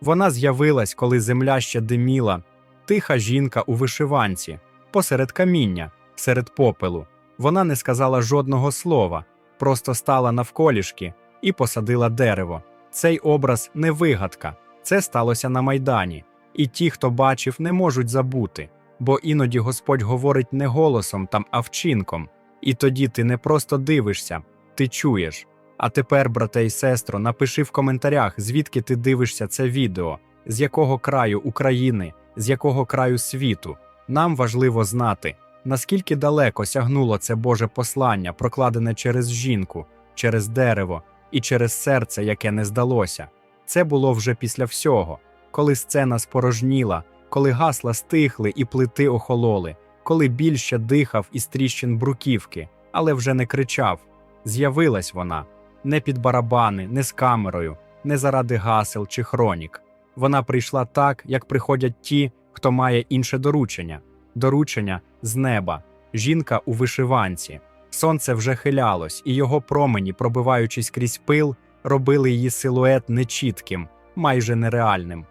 Вона з'явилась, коли земля ще диміла, тиха жінка у вишиванці, посеред каміння, серед попелу. Вона не сказала жодного слова, просто стала навколішки і посадила дерево. Цей образ не вигадка, це сталося на майдані, і ті, хто бачив, не можуть забути, бо іноді Господь говорить не голосом там, а вчинком. І тоді ти не просто дивишся, ти чуєш. А тепер, брате і сестро, напиши в коментарях, звідки ти дивишся це відео, з якого краю України, з якого краю світу. Нам важливо знати, наскільки далеко сягнуло це Боже послання, прокладене через жінку, через дерево і через серце, яке не здалося. Це було вже після всього, коли сцена спорожніла, коли гасла стихли і плити охололи, коли більше дихав із тріщин бруківки, але вже не кричав. З'явилась вона не під барабани, не з камерою, не заради гасел чи хронік. Вона прийшла так, як приходять ті, хто має інше доручення доручення з неба, жінка у вишиванці. Сонце вже хилялось, і його промені, пробиваючись крізь пил, робили її силует нечітким, майже нереальним.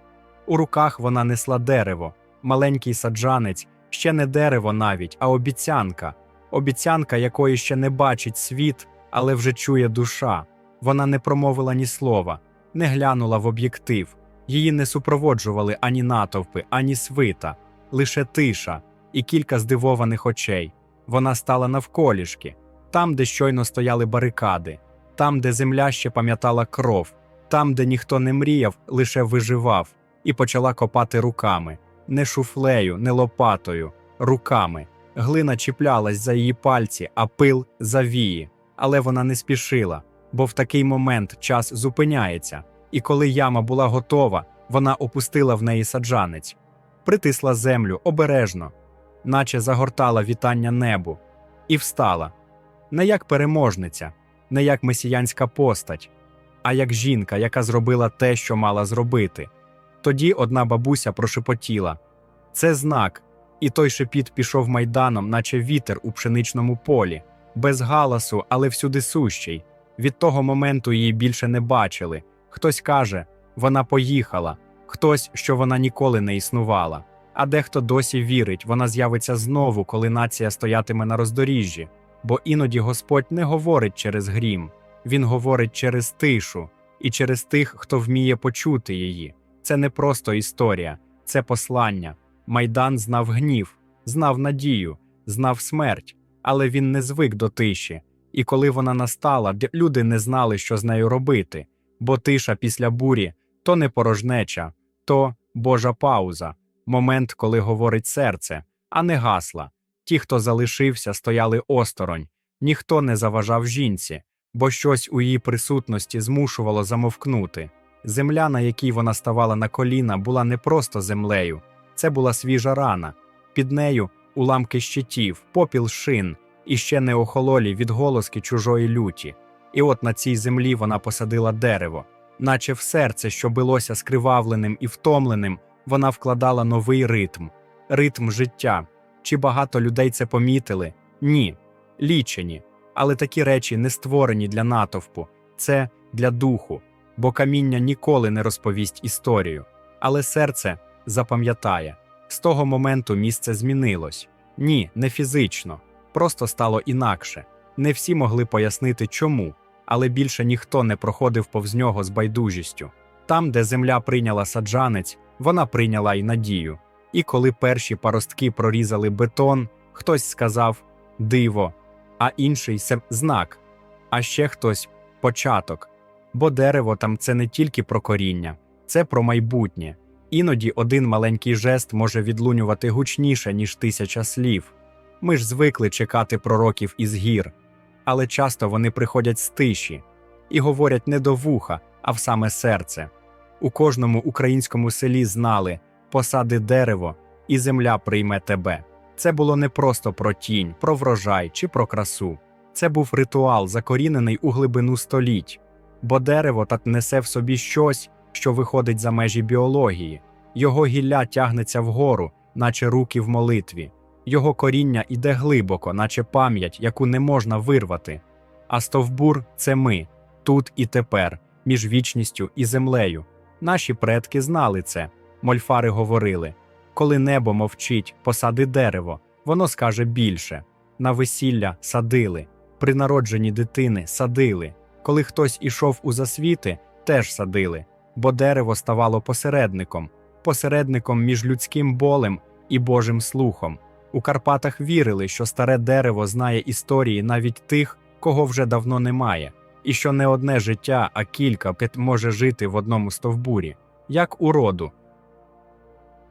У руках вона несла дерево, маленький саджанець, ще не дерево навіть, а обіцянка, обіцянка, якої ще не бачить світ, але вже чує душа. Вона не промовила ні слова, не глянула в об'єктив. Її не супроводжували ані натовпи, ані свита, лише тиша і кілька здивованих очей. Вона стала навколішки, там, де щойно стояли барикади, там, де земля ще пам'ятала кров, там, де ніхто не мріяв, лише виживав, і почала копати руками, не шуфлею, не лопатою, руками. Глина чіплялась за її пальці, а пил за вії. Але вона не спішила, бо в такий момент час зупиняється, і коли яма була готова, вона опустила в неї саджанець, притисла землю обережно, наче загортала вітання небу, і встала. Не як переможниця, не як месіянська постать, а як жінка, яка зробила те, що мала зробити. Тоді одна бабуся прошепотіла. Це знак, і той шепіт пішов майданом, наче вітер у пшеничному полі, без галасу, але всюди сущий. Від того моменту її більше не бачили. Хтось каже, вона поїхала, хтось, що вона ніколи не існувала. А дехто досі вірить, вона з'явиться знову, коли нація стоятиме на роздоріжжі. Бо іноді Господь не говорить через грім, Він говорить через тишу і через тих, хто вміє почути її. Це не просто історія, це послання. Майдан знав гнів, знав надію, знав смерть, але він не звик до тиші. І коли вона настала, люди не знали, що з нею робити, бо тиша після бурі то не порожнеча, то Божа пауза, момент, коли говорить серце, а не гасла. Ті, хто залишився, стояли осторонь, ніхто не заважав жінці, бо щось у її присутності змушувало замовкнути. Земля, на якій вона ставала на коліна, була не просто землею, це була свіжа рана. Під нею уламки щитів, попіл шин і ще не охололі відголоски чужої люті. І от на цій землі вона посадила дерево, наче в серце, що билося скривавленим і втомленим, вона вкладала новий ритм, ритм життя. Чи багато людей це помітили? Ні, лічені. Але такі речі не створені для натовпу, це для духу, бо каміння ніколи не розповість історію. Але серце запам'ятає з того моменту місце змінилось. Ні, не фізично, просто стало інакше. Не всі могли пояснити чому, але більше ніхто не проходив повз нього з байдужістю. Там, де земля прийняла саджанець, вона прийняла й надію. І коли перші паростки прорізали бетон, хтось сказав диво, а інший знак, а ще хтось початок. Бо дерево там це не тільки про коріння, це про майбутнє. Іноді один маленький жест може відлунювати гучніше, ніж тисяча слів. Ми ж звикли чекати пророків із гір, але часто вони приходять з тиші і говорять не до вуха, а в саме серце. У кожному українському селі знали посади дерево, і земля прийме тебе. Це було не просто про тінь, про врожай чи про красу. Це був ритуал, закорінений у глибину століть, бо дерево так несе в собі щось, що виходить за межі біології. Його гілля тягнеться вгору, наче руки в молитві, його коріння іде глибоко, наче пам'ять, яку не можна вирвати. А стовбур це ми, тут і тепер, між вічністю і землею. Наші предки знали це. Мольфари говорили: коли небо мовчить, посади дерево, воно скаже більше. На весілля садили, при народженні дитини садили. Коли хтось ішов у засвіти, теж садили, бо дерево ставало посередником, посередником між людським болем і Божим слухом. У Карпатах вірили, що старе дерево знає історії навіть тих, кого вже давно немає, і що не одне життя, а кілька може жити в одному стовбурі, як у роду.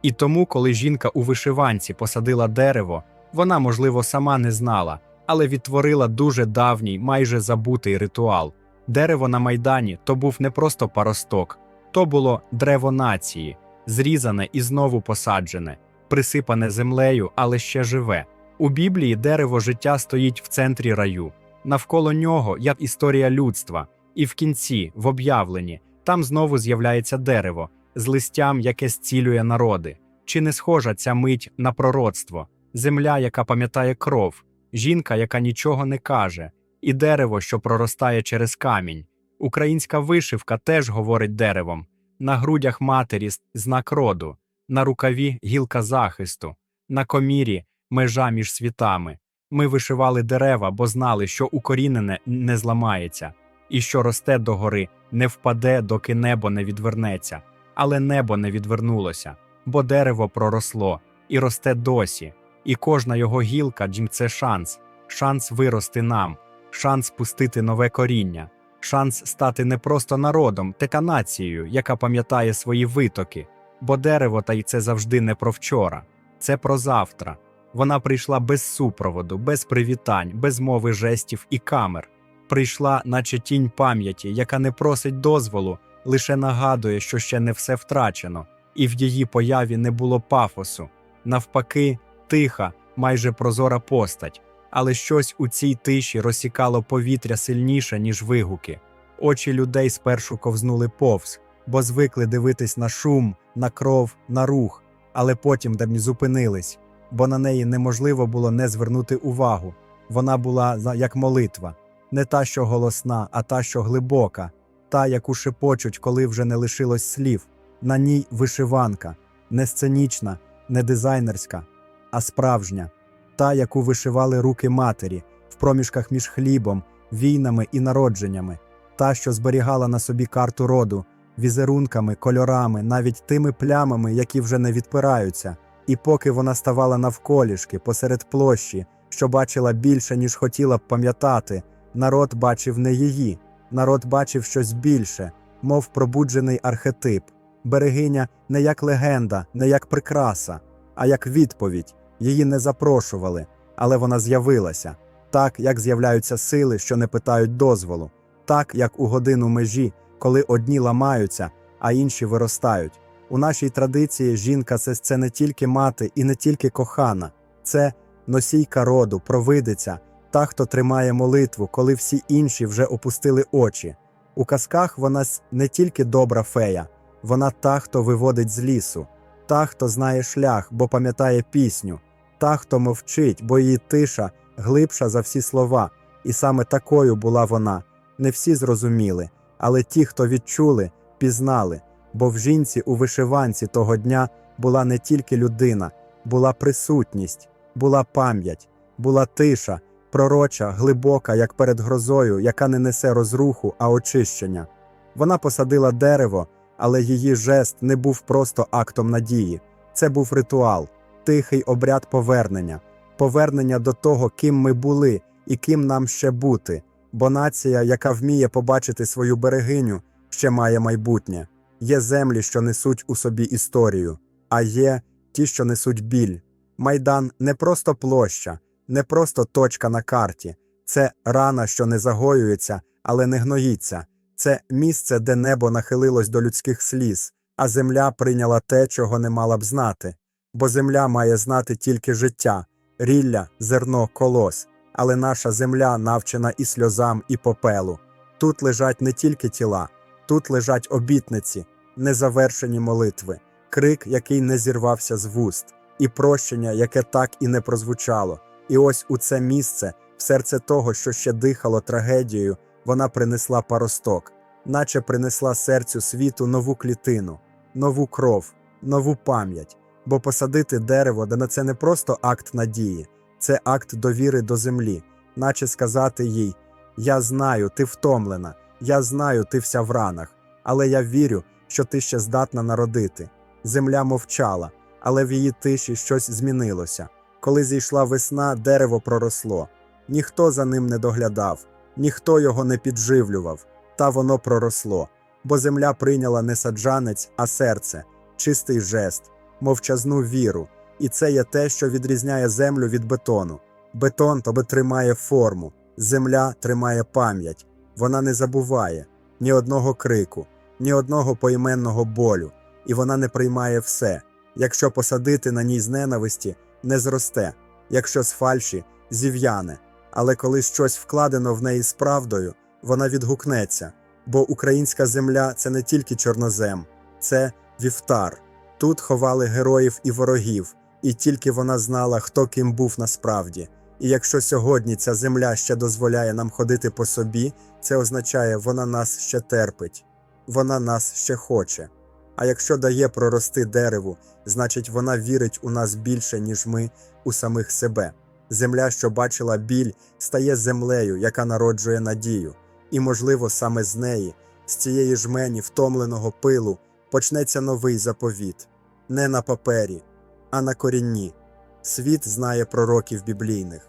І тому, коли жінка у вишиванці посадила дерево, вона, можливо, сама не знала, але відтворила дуже давній, майже забутий ритуал. Дерево на майдані то був не просто паросток, то було древо нації, зрізане і знову посаджене, присипане землею, але ще живе. У Біблії дерево життя стоїть в центрі раю. Навколо нього як історія людства, і в кінці, в об'явленні, там знову з'являється дерево з листям, яке зцілює народи. Чи не схожа ця мить на пророцтво, земля, яка пам'ятає кров, жінка, яка нічого не каже, і дерево, що проростає через камінь. Українська вишивка теж говорить деревом. На грудях матері знак роду, на рукаві гілка захисту, на комірі межа між світами. Ми вишивали дерева, бо знали, що укорінене не зламається, і що росте догори, не впаде, доки небо не відвернеться. Але небо не відвернулося, бо дерево проросло і росте досі, і кожна його гілка це шанс, шанс вирости нам, шанс пустити нове коріння, шанс стати не просто народом, та нацією, яка пам'ятає свої витоки, бо дерево та й це завжди не про вчора, це про завтра. Вона прийшла без супроводу, без привітань, без мови жестів і камер. Прийшла, наче тінь пам'яті, яка не просить дозволу, лише нагадує, що ще не все втрачено, і в її появі не було пафосу. Навпаки, тиха, майже прозора постать, але щось у цій тиші розсікало повітря сильніше, ніж вигуки. Очі людей спершу ковзнули повз, бо звикли дивитись на шум, на кров, на рух, але потім демі зупинились, бо на неї неможливо було не звернути увагу. Вона була як молитва, не та, що голосна, а та, що глибока, та, яку шепочуть, коли вже не лишилось слів. На ній вишиванка, не сценічна, не дизайнерська, а справжня, та, яку вишивали руки матері в проміжках між хлібом, війнами і народженнями, та, що зберігала на собі карту роду, візерунками, кольорами, навіть тими плямами, які вже не відпираються. І поки вона ставала навколішки посеред площі, що бачила більше, ніж хотіла б пам'ятати, народ бачив не її, народ бачив щось більше, мов пробуджений архетип. Берегиня не як легенда, не як прикраса, а як відповідь. Її не запрошували, але вона з'явилася, так як з'являються сили, що не питають дозволу, так як у годину межі, коли одні ламаються, а інші виростають. У нашій традиції жінка це, це не тільки мати і не тільки кохана, це носійка роду, провидиця, та, хто тримає молитву, коли всі інші вже опустили очі. У казках вона не тільки добра фея, вона та, хто виводить з лісу, та, хто знає шлях, бо пам'ятає пісню, та, хто мовчить, бо її тиша глибша за всі слова, і саме такою була вона. Не всі зрозуміли, але ті, хто відчули, пізнали, бо в жінці у вишиванці того дня була не тільки людина, була присутність, була пам'ять, була тиша, пророча, глибока, як перед грозою, яка не несе розруху, а очищення. Вона посадила дерево, але її жест не був просто актом надії. Це був ритуал, тихий обряд повернення, повернення до того, ким ми були і ким нам ще бути. Бо нація, яка вміє побачити свою берегиню, ще має майбутнє. Є землі, що несуть у собі історію, а є ті, що несуть біль. Майдан не просто площа, не просто точка на карті, це рана, що не загоюється, але не гноїться. Це місце, де небо нахилилось до людських сліз, а земля прийняла те, чого не мала б знати. Бо земля має знати тільки життя, рілля, зерно, колос. Але наша земля навчена і сльозам, і попелу. Тут лежать не тільки тіла, тут лежать обітниці, незавершені молитви, крик, який не зірвався з вуст, і прощення, яке так і не прозвучало. І ось у це місце, в серце того, що ще дихало трагедією, вона принесла паросток. наче принесла серцю світу нову клітину, нову кров, нову пам'ять. Бо посадити дерево, да на це не просто акт надії, це акт довіри до землі, наче сказати їй: Я знаю, ти втомлена, я знаю, ти вся в ранах, але я вірю, що ти ще здатна народити. Земля мовчала, але в її тиші щось змінилося. Коли зійшла весна, дерево проросло. Ніхто за ним не доглядав, ніхто його не підживлював, та воно проросло. Бо земля прийняла не саджанець, а серце, чистий жест, мовчазну віру. І це є те, що відрізняє землю від бетону. Бетон тобі тримає форму, земля тримає пам'ять. Вона не забуває ні одного крику, ні одного поіменного болю, і вона не приймає все. Якщо посадити на ній з ненависті, не зросте, якщо з фальші зів'яне. Але коли щось вкладено в неї з правдою, вона відгукнеться. Бо українська земля це не тільки чорнозем, це вівтар. Тут ховали героїв і ворогів, і тільки вона знала, хто ким був насправді. І якщо сьогодні ця земля ще дозволяє нам ходити по собі, це означає, вона нас ще терпить, вона нас ще хоче. А якщо дає прорости дереву, значить вона вірить у нас більше, ніж ми у самих себе. Земля, що бачила біль, стає землею, яка народжує надію. І, можливо, саме з неї, з цієї жмені втомленого пилу, почнеться новий заповіт не на папері, а на корінні. Світ знає пророків біблійних,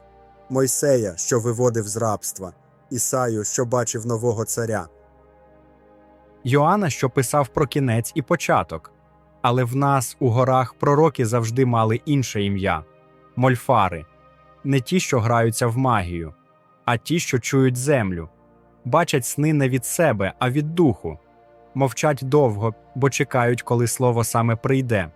Мойсея, що виводив з рабства, Ісаю, що бачив нового царя. Йоанна, що писав про кінець і початок. Але в нас у горах пророки завжди мали інше ім'я мольфари, не ті, що граються в магію, а ті, що чують землю, бачать сни не від себе, а від духу, мовчать довго, бо чекають, коли слово саме прийде.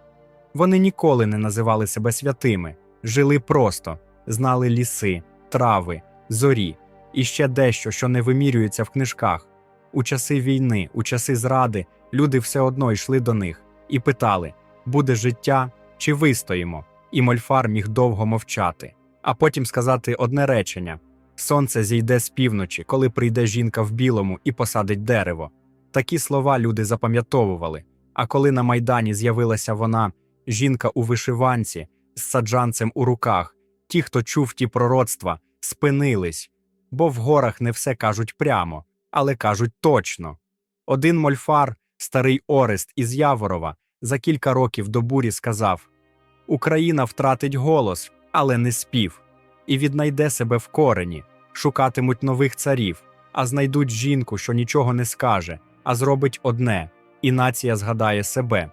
Вони ніколи не називали себе святими, жили просто, знали ліси, трави, зорі і ще дещо, що не вимірюється в книжках. У часи війни, у часи зради, люди все одно йшли до них і питали: буде життя чи вистоїмо? І Мольфар міг довго мовчати, а потім сказати одне речення: Сонце зійде з півночі, коли прийде жінка в білому і посадить дерево. Такі слова люди запам'ятовували. А коли на майдані з'явилася вона, жінка у вишиванці з саджанцем у руках, ті, хто чув ті пророцтва, спинились, бо в горах не все кажуть прямо, але кажуть точно. Один мольфар, старий Орест із Яворова, за кілька років до бурі сказав: Україна втратить голос, але не спів, і віднайде себе в корені, шукатимуть нових царів, а знайдуть жінку, що нічого не скаже, а зробить одне, і нація згадає себе.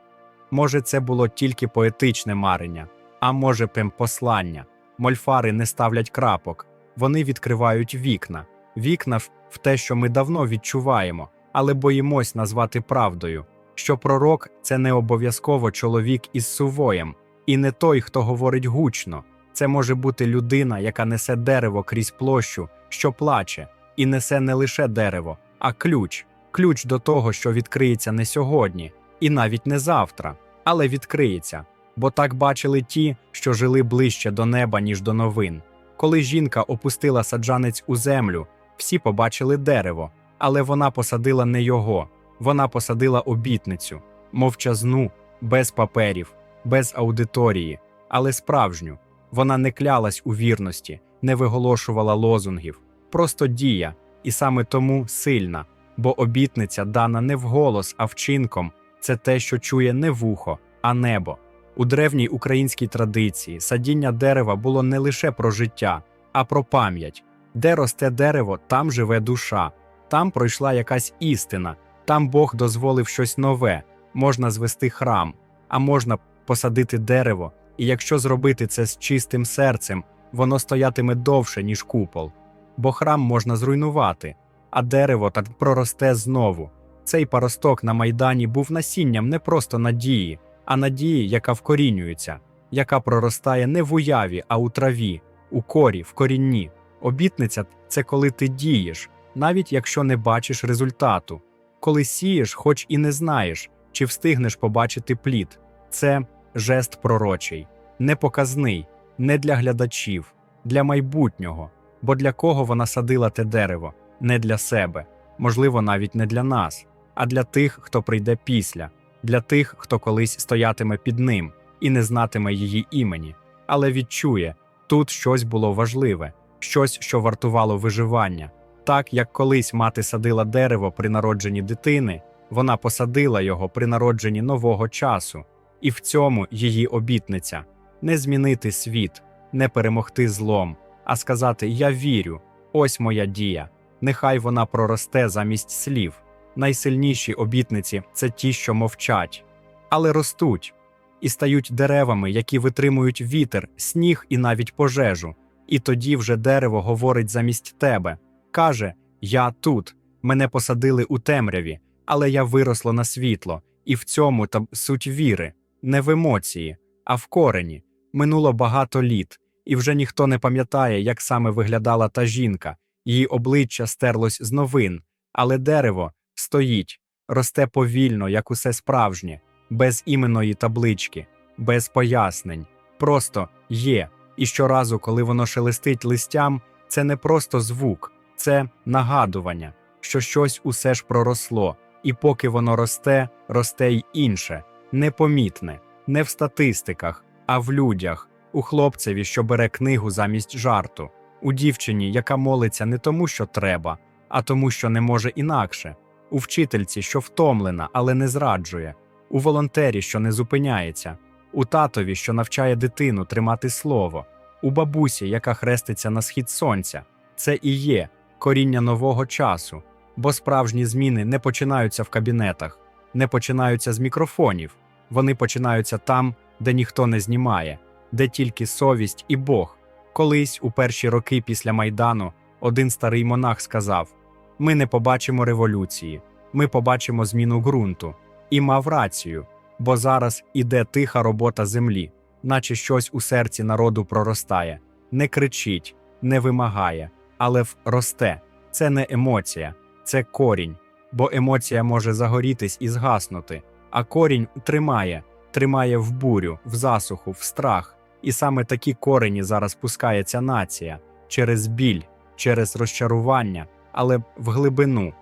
Може, це було тільки поетичне марення, а може, послання. Мольфари не ставлять крапок, вони відкривають вікна, вікна в те, що ми давно відчуваємо, але боїмось назвати правдою, що пророк це не обов'язково чоловік із сувоєм, і не той, хто говорить гучно. Це може бути людина, яка несе дерево крізь площу, що плаче, і несе не лише дерево, а ключ, ключ до того, що відкриється не сьогодні, і навіть не завтра, але відкриється. Бо так бачили ті, що жили ближче до неба, ніж до новин. Коли жінка опустила саджанець у землю, всі побачили дерево, але вона посадила не його, вона посадила обітницю, мовчазну, без паперів, без аудиторії, але справжню. Вона не клялась у вірності, не виголошувала лозунгів, просто дія, і саме тому сильна, бо обітниця дана не вголос, а вчинком це те, що чує не вухо, а небо. У древній українській традиції садіння дерева було не лише про життя, а про пам'ять. Де росте дерево, там живе душа, там пройшла якась істина, там Бог дозволив щось нове, можна звести храм, а можна посадити дерево, і якщо зробити це з чистим серцем, воно стоятиме довше, ніж купол. Бо храм можна зруйнувати, а дерево так проросте знову. Цей паросток на майдані був насінням не просто надії, а надії, яка вкорінюється, яка проростає не в уяві, а у траві, у корі, в корінні. Обітниця це коли ти дієш, навіть якщо не бачиш результату, коли сієш, хоч і не знаєш, чи встигнеш побачити плід. Це жест пророчий, не показний, не для глядачів, для майбутнього. Бо для кого вона садила те дерево, не для себе, можливо, навіть не для нас, а для тих, хто прийде після, для тих, хто колись стоятиме під ним і не знатиме її імені, але відчує тут щось було важливе, щось, що вартувало виживання. Так як колись мати садила дерево при народженні дитини, вона посадила його при народженні нового часу, і в цьому її обітниця не змінити світ, не перемогти злом, а сказати Я вірю, ось моя дія. Нехай вона проросте замість слів. Найсильніші обітниці це ті, що мовчать, але ростуть і стають деревами, які витримують вітер, сніг і навіть пожежу. І тоді вже дерево говорить замість тебе. Каже: Я тут, мене посадили у темряві, але я виросло на світло, і в цьому та суть віри, не в емоції, а в корені. Минуло багато літ, і вже ніхто не пам'ятає, як саме виглядала та жінка. Її обличчя стерлось з новин, але дерево стоїть, росте повільно, як усе справжнє, без іменної таблички, без пояснень. Просто є. І щоразу, коли воно шелестить листям, це не просто звук, це нагадування, що щось усе ж проросло, і поки воно росте, росте й інше, непомітне, не в статистиках, а в людях, у хлопцеві, що бере книгу замість жарту, у дівчині, яка молиться не тому, що треба, а тому, що не може інакше, у вчительці, що втомлена, але не зраджує, у волонтері, що не зупиняється, у татові, що навчає дитину тримати слово, у бабусі, яка хреститься на схід сонця. Це і є коріння нового часу, бо справжні зміни не починаються в кабінетах, не починаються з мікрофонів, вони починаються там, де ніхто не знімає, де тільки совість і Бог. Колись, у перші роки після Майдану, один старий монах сказав: Ми не побачимо революції, ми побачимо зміну ґрунту. І мав рацію, бо зараз іде тиха робота землі, наче щось у серці народу проростає, не кричить, не вимагає, але росте. Це не емоція, це корінь, бо емоція може загорітись і згаснути, а корінь тримає, тримає в бурю, в засуху, в страх. І саме такі корені зараз пускає ця нація через біль, через розчарування, але в глибину.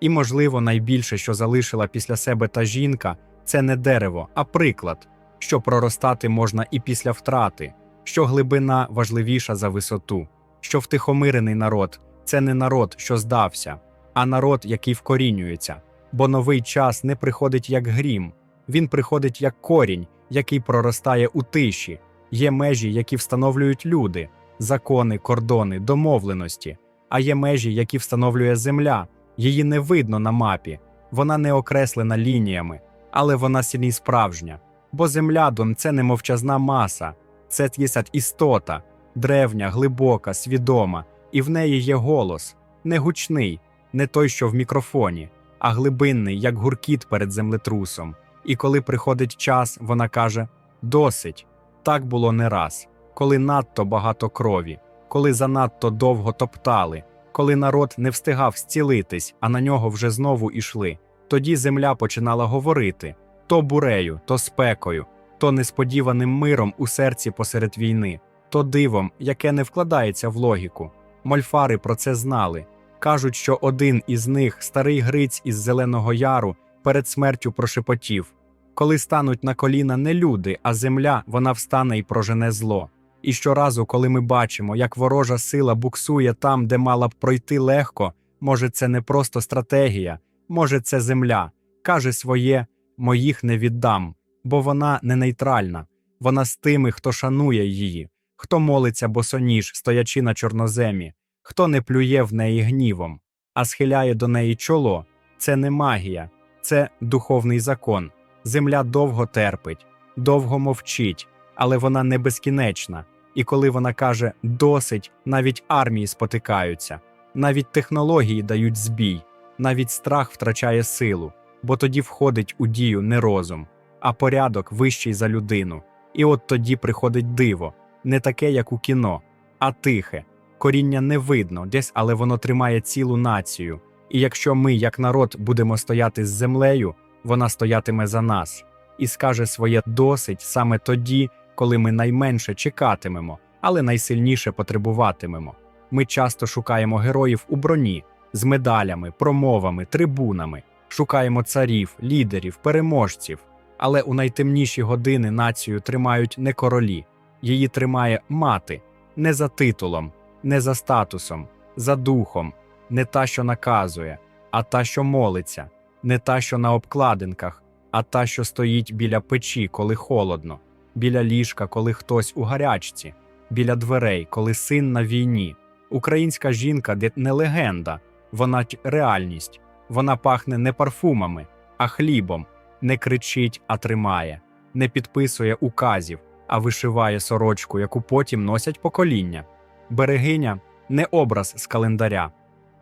І, можливо, найбільше, що залишила після себе та жінка, це не дерево, а приклад, що проростати можна і після втрати, що глибина важливіша за висоту, що втихомирений народ це не народ, що здався, а народ, який вкорінюється, бо новий час не приходить як грім, він приходить як корінь, який проростає у тиші, є межі, які встановлюють люди, закони, кордони, домовленості, а є межі, які встановлює земля. Її не видно на мапі, вона не окреслена лініями, але вона сильні справжня. Бо земля дом це не мовчазна маса, це т'єсять істота, древня, глибока, свідома, і в неї є голос, не гучний, не той, що в мікрофоні, а глибинний, як гуркіт перед землетрусом. І коли приходить час, вона каже: Досить. Так було не раз, коли надто багато крові, коли занадто довго топтали, коли народ не встигав зцілитись, а на нього вже знову ішли. Тоді земля починала говорити то бурею, то спекою, то несподіваним миром у серці посеред війни, то дивом, яке не вкладається в логіку. Мольфари про це знали. Кажуть, що один із них, старий Гриць із Зеленого Яру, перед смертю прошепотів коли стануть на коліна не люди, а земля, вона встане і прожене зло. І щоразу, коли ми бачимо, як ворожа сила буксує там, де мала б пройти легко, може, це не просто стратегія, може, це земля, каже своє, моїх не віддам, бо вона не нейтральна, вона з тими, хто шанує її, хто молиться босоніж, стоячи на чорноземі, хто не плює в неї гнівом, а схиляє до неї чоло. Це не магія, це духовний закон. Земля довго терпить, довго мовчить, але вона не безкінечна. І коли вона каже досить, навіть армії спотикаються, навіть технології дають збій, навіть страх втрачає силу, бо тоді входить у дію не розум, а порядок вищий за людину. І от тоді приходить диво, не таке, як у кіно, а тихе. Коріння не видно десь, але воно тримає цілу націю. І якщо ми, як народ, будемо стояти з землею, вона стоятиме за нас і скаже своє досить саме тоді, коли ми найменше чекатимемо, але найсильніше потребуватимемо. Ми часто шукаємо героїв у броні, з медалями, промовами, трибунами. Шукаємо царів, лідерів, переможців. Але у найтемніші години націю тримають не королі, її тримає мати, не за титулом, не за статусом, за духом, не та, що наказує, а та, що молиться, не та, що на обкладинках, а та, що стоїть біля печі, коли холодно, біля ліжка, коли хтось у гарячці, біля дверей, коли син на війні. Українська жінка не легенда, вона реальність. Вона пахне не парфумами, а хлібом, не кричить, а тримає, не підписує указів, а вишиває сорочку, яку потім носять покоління. Берегиня не образ з календаря,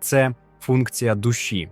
це функція душі.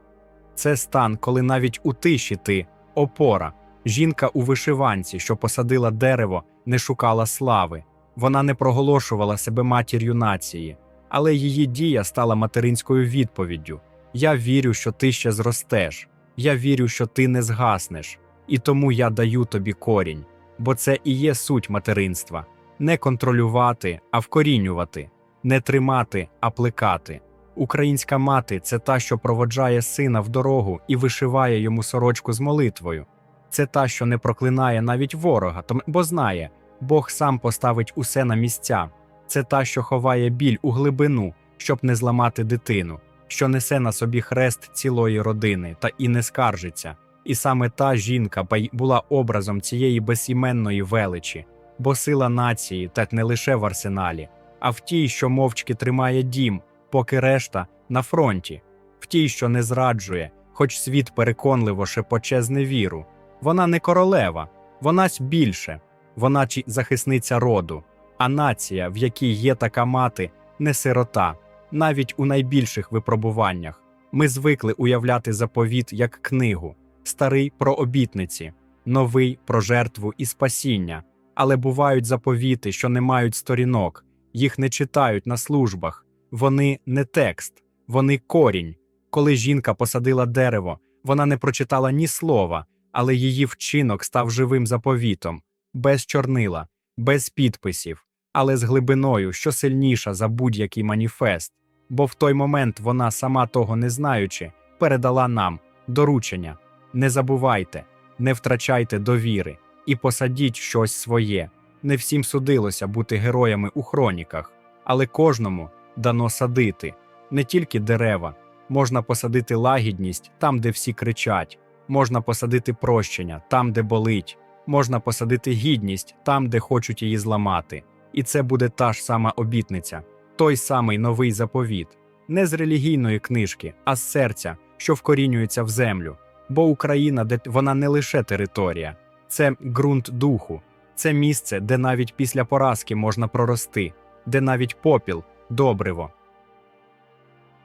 Це стан, коли навіть у тиші ти опора. Жінка у вишиванці, що посадила дерево, не шукала слави. Вона не проголошувала себе матір'ю нації, але її дія стала материнською відповіддю. Я вірю, що ти ще зростеш. Я вірю, що ти не згаснеш, і тому я даю тобі корінь, бо це і є суть материнства не контролювати, а вкорінювати, не тримати, а плекати. Українська мати це та, що проводжає сина в дорогу і вишиває йому сорочку з молитвою. Це та, що не проклинає навіть ворога, бо знає, Бог сам поставить усе на місця. Це та, що ховає біль у глибину, щоб не зламати дитину, що несе на собі хрест цілої родини та і не скаржиться. І саме та жінка була образом цієї безіменної величі, бо сила нації так не лише в арсеналі, а в тій, що мовчки тримає дім, поки решта на фронті, в тій, що не зраджує, хоч світ переконливо шепоче зневіру. Вона не королева, вона сь більше, вона чи захисниця роду, а нація, в якій є така мати, не сирота, навіть у найбільших випробуваннях. Ми звикли уявляти заповіт як книгу, старий про обітниці, новий про жертву і спасіння. Але бувають заповіти, що не мають сторінок, їх не читають на службах. Вони не текст, вони корінь. Коли жінка посадила дерево, вона не прочитала ні слова, але її вчинок став живим заповітом, без чорнила, без підписів, але з глибиною, що сильніша за будь-який маніфест. Бо в той момент вона, сама того не знаючи, передала нам доручення: не забувайте, не втрачайте довіри і посадіть щось своє. Не всім судилося бути героями у хроніках, але кожному дано садити. Не тільки дерева, можна посадити лагідність там, де всі кричать, можна посадити прощення там, де болить, можна посадити гідність там, де хочуть її зламати. І це буде та ж сама обітниця, той самий новий заповіт, не з релігійної книжки, а з серця, що вкорінюється в землю. Бо Україна, де вона не лише територія, це ґрунт духу, це місце, де навіть після поразки можна прорости, де навіть попіл добриво.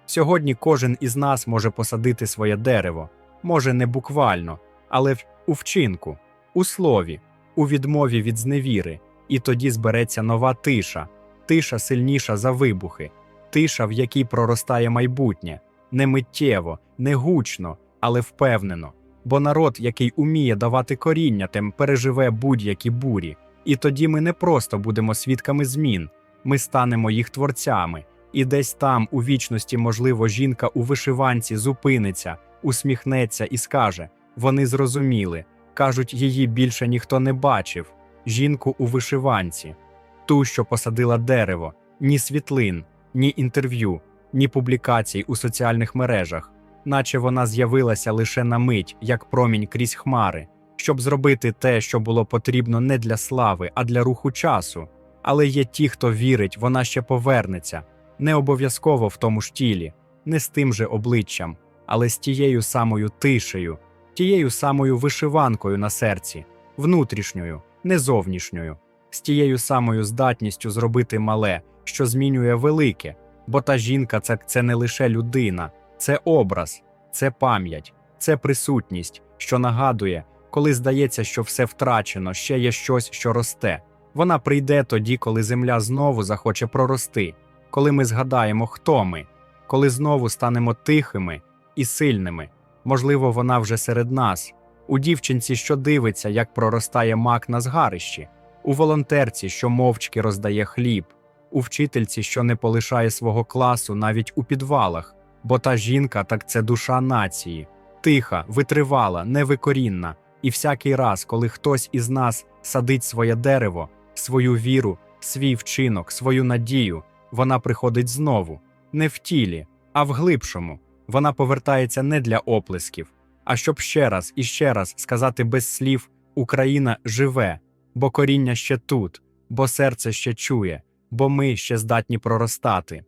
Сьогодні кожен із нас може посадити своє дерево, може не буквально, але у вчинку, у слові, у відмові від зневіри, і тоді збереться нова тиша, тиша сильніша за вибухи, тиша, в якій проростає майбутнє, не миттєво, не гучно, але впевнено. Бо народ, який уміє давати коріння, тим переживе будь-які бурі. І тоді ми не просто будемо свідками змін, ми станемо їх творцями. І десь там, у вічності, можливо, жінка у вишиванці зупиниться, усміхнеться і скаже: вони зрозуміли. Кажуть, її більше ніхто не бачив. Жінку у вишиванці, ту, що посадила дерево, ні світлин, ні інтерв'ю, ні публікацій у соціальних мережах, наче вона з'явилася лише на мить, як промінь крізь хмари, щоб зробити те, що було потрібно не для слави, а для руху часу. Але є ті, хто вірить, вона ще повернеться, не обов'язково в тому ж тілі, не з тим же обличчям, але з тією самою тишею, тією самою вишиванкою на серці, внутрішньою, не зовнішньою, з тією самою здатністю зробити мале, що змінює велике, бо та жінка це, це не лише людина, це образ, це пам'ять, це присутність, що нагадує, коли здається, що все втрачено, ще є щось, що росте. Вона прийде тоді, коли земля знову захоче прорости, коли ми згадаємо, хто ми, коли знову станемо тихими і сильними. Можливо, вона вже серед нас, у дівчинці, що дивиться, як проростає мак на згарищі, у волонтерці, що мовчки роздає хліб, у вчительці, що не полишає свого класу навіть у підвалах, бо та жінка так це душа нації, тиха, витривала, невикорінна. І всякий раз, коли хтось із нас садить своє дерево, свою віру, свій вчинок, свою надію, вона приходить знову, не в тілі, а в глибшому. Вона повертається не для оплесків, а щоб ще раз і ще раз сказати без слів: Україна живе, бо коріння ще тут, бо серце ще чує, бо ми ще здатні проростати.